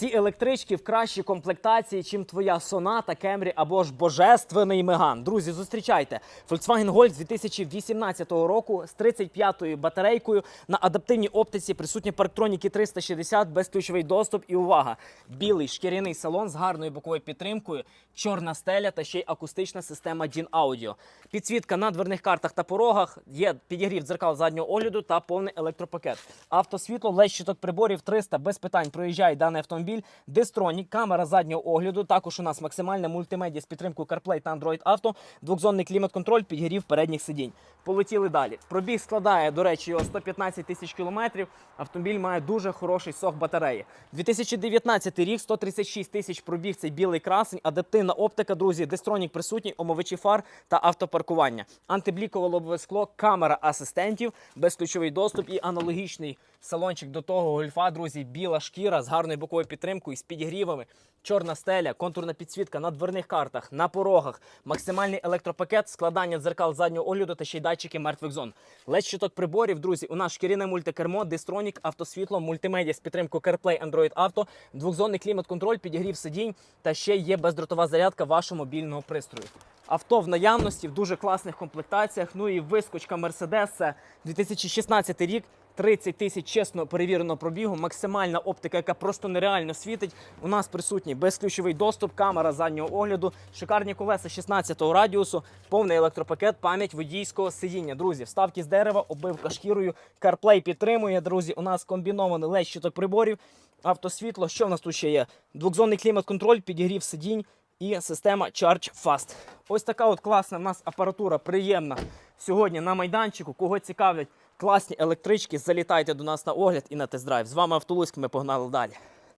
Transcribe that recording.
Ці електрички в кращій комплектації, чим твоя Соната, Кемрі або ж божественний Меган. Друзі, зустрічайте Volkswagen Golf 2018 року з 35-ю батарейкою на адаптивній оптиці присутні парктроніки 360, безключовий доступ і увага! Білий шкіряний салон з гарною боковою підтримкою, чорна стеля та ще й акустична система DIN Audio. Підсвітка на дверних картах та порогах, є підігрів дзеркал заднього огляду та повний електропакет. Автосвітло, ледь щиток приборів 300 без питань проїжджає даний автомобіль. Дистронік, камера заднього огляду. Також у нас максимальна мультимедіа з підтримкою CarPlay та Android Auto, двохзонний клімат-контроль, підігрів передніх сидінь. Полетіли далі. Пробіг складає, до речі, його 115 тисяч кілометрів. Автомобіль має дуже хороший сох батареї. 2019 рік, 136 тисяч пробіг цей білий красень, адаптивна оптика, друзі, дистронік присутній, омовичі фар та автопаркування. Антиблікове лобове скло, камера асистентів, безключовий доступ і аналогічний салончик до того гольфа, друзі, біла шкіра з гарною боковою підтримкою, з підігрівами. Чорна стеля, контурна підсвітка на дверних картах, на порогах, максимальний електропакет, складання дзеркал заднього огляду та ще й датчики мертвих зон. Ледь щиток приборів, друзі, у нас шкіряне мультикермо, дистронік, автосвітло, мультимедіа з підтримкою CarPlay, Android Auto, двохзонний клімат-контроль, підігрів сидінь та ще є бездротова зарядка вашого мобільного пристрою. Авто в наявності в дуже класних комплектаціях. Ну і вискочка це 2016 рік. 30 тисяч чесно перевіреного пробігу, максимальна оптика, яка просто нереально світить. У нас присутній безключовий доступ, камера заднього огляду, шикарні колеса 16-го радіусу, повний електропакет, пам'ять водійського сидіння. Друзі, вставки з дерева, оббивка шкірою, CarPlay підтримує. Друзі, у нас комбінований ледь щиток приборів, автосвітло. Що в нас тут ще є? Двохзонний клімат-контроль, підігрів сидінь і система Charge Fast. Ось така от класна в нас апаратура, приємна сьогодні на майданчику. Кого цікавлять класні електрички, залітайте до нас на огляд і на тест-драйв. З вами Автолуськ, ми погнали далі.